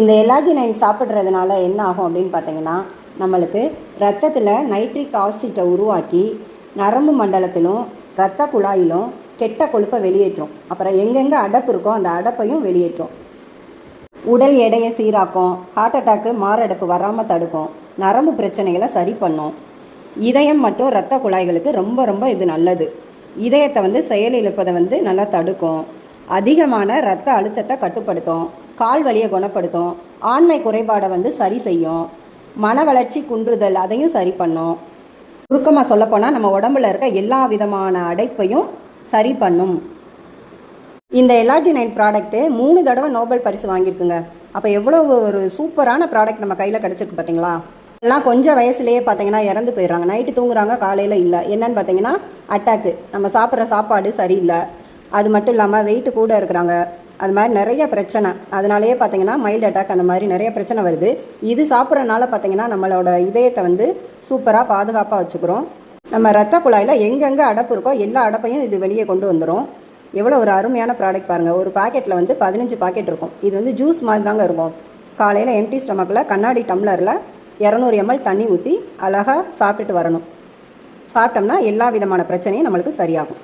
இந்த எலாஜினைன் சாப்பிட்றதுனால என்ன ஆகும் அப்படின்னு பார்த்தீங்கன்னா நம்மளுக்கு ரத்தத்தில் நைட்ரிக் ஆசிட்டை உருவாக்கி நரம்பு மண்டலத்திலும் இரத்த குழாயிலும் கெட்ட கொழுப்பை வெளியேற்றும். அப்புறம் எங்கெங்கே அடப்பு இருக்கோ அந்த அடப்பையும் வெளியேற்றும். உடல் எடையை சீராக்கும் ஹார்ட் அட்டாக்கு மாரடைப்பு வராமல் தடுக்கும் நரம்பு பிரச்சனைகளை சரி பண்ணும். இதயம் மற்றும் இரத்த குழாய்களுக்கு ரொம்ப ரொம்ப இது நல்லது. இதயத்தை வந்து செயலிழப்பதை வந்து நல்லா தடுக்கும். அதிகமான இரத்த அழுத்தத்தை கட்டுப்படுத்தும். கால் வலியை குணப்படுத்தும் ஆண்மை குறைபாடை வந்து சரி செய்யும் மன வளர்ச்சி குன்றுதல் அதையும் சரி பண்ணும். சுருக்கமாக சொல்லப்போனால் நம்ம உடம்புல இருக்க எல்லா விதமான அடைப்பையும் சரி பண்ணும். இந்த எலாஜினைன் ப்ராடக்ட்டு மூணு தடவை நோபல் பரிசு வாங்கியிருக்குங்க. அப்போ எவ்வளோ ஒரு சூப்பரான ப்ராடக்ட் நம்ம கையில் கிடச்சிருக்கு பார்த்தீங்களா எல்லாம் கொஞ்சம் வயசுலேயே பார்த்தீங்கன்னா இறந்து போயிடுறாங்க. நைட்டு தூங்குறாங்க காலையில் இல்லை. என்னன்னு பார்த்தீங்கன்னா அட்டாக்கு நம்ம சாப்பிட்ற சாப்பாடு சரியில்லை. அது மட்டும் இல்லாமல் வெயிட்டு கூட இருக்கிறாங்க. அது மாதிரி நிறைய பிரச்சனை. அதனாலேயே பார்த்தீங்கன்னா மைல்டு அட்டாக் அந்த மாதிரி நிறைய பிரச்சனை வருது. இது சாப்பிட்றனால பார்த்தீங்கன்னா நம்மளோட இதயத்தை வந்து சூப்பராக பாதுகாப்பாக வச்சுக்கிறோம். நம்ம ரத்த குழாயில் எங்கெங்கே அடப்பு இருக்கோ எல்லா அடப்பையும் இது வெளியே கொண்டு வந்துடும் எவ்வளோ ஒரு அருமையான ப்ராடக்ட் பாருங்கள் ஒரு பாக்கெட்டில் வந்து பதினஞ்சு பாக்கெட் இருக்கும். இது வந்து ஜூஸ் மாதிரி தாங்க இருக்கும். காலையில் எம்டி ஸ்டொமக்கில் கண்ணாடி டம்ளரில் இரநூறு எம்எல் தண்ணி ஊற்றி அழகாக சாப்பிட்டுட்டு வரணும். சாப்பிட்டோம்னா எல்லா விதமான பிரச்சனையும் நம்மளுக்கு சரியாகும்.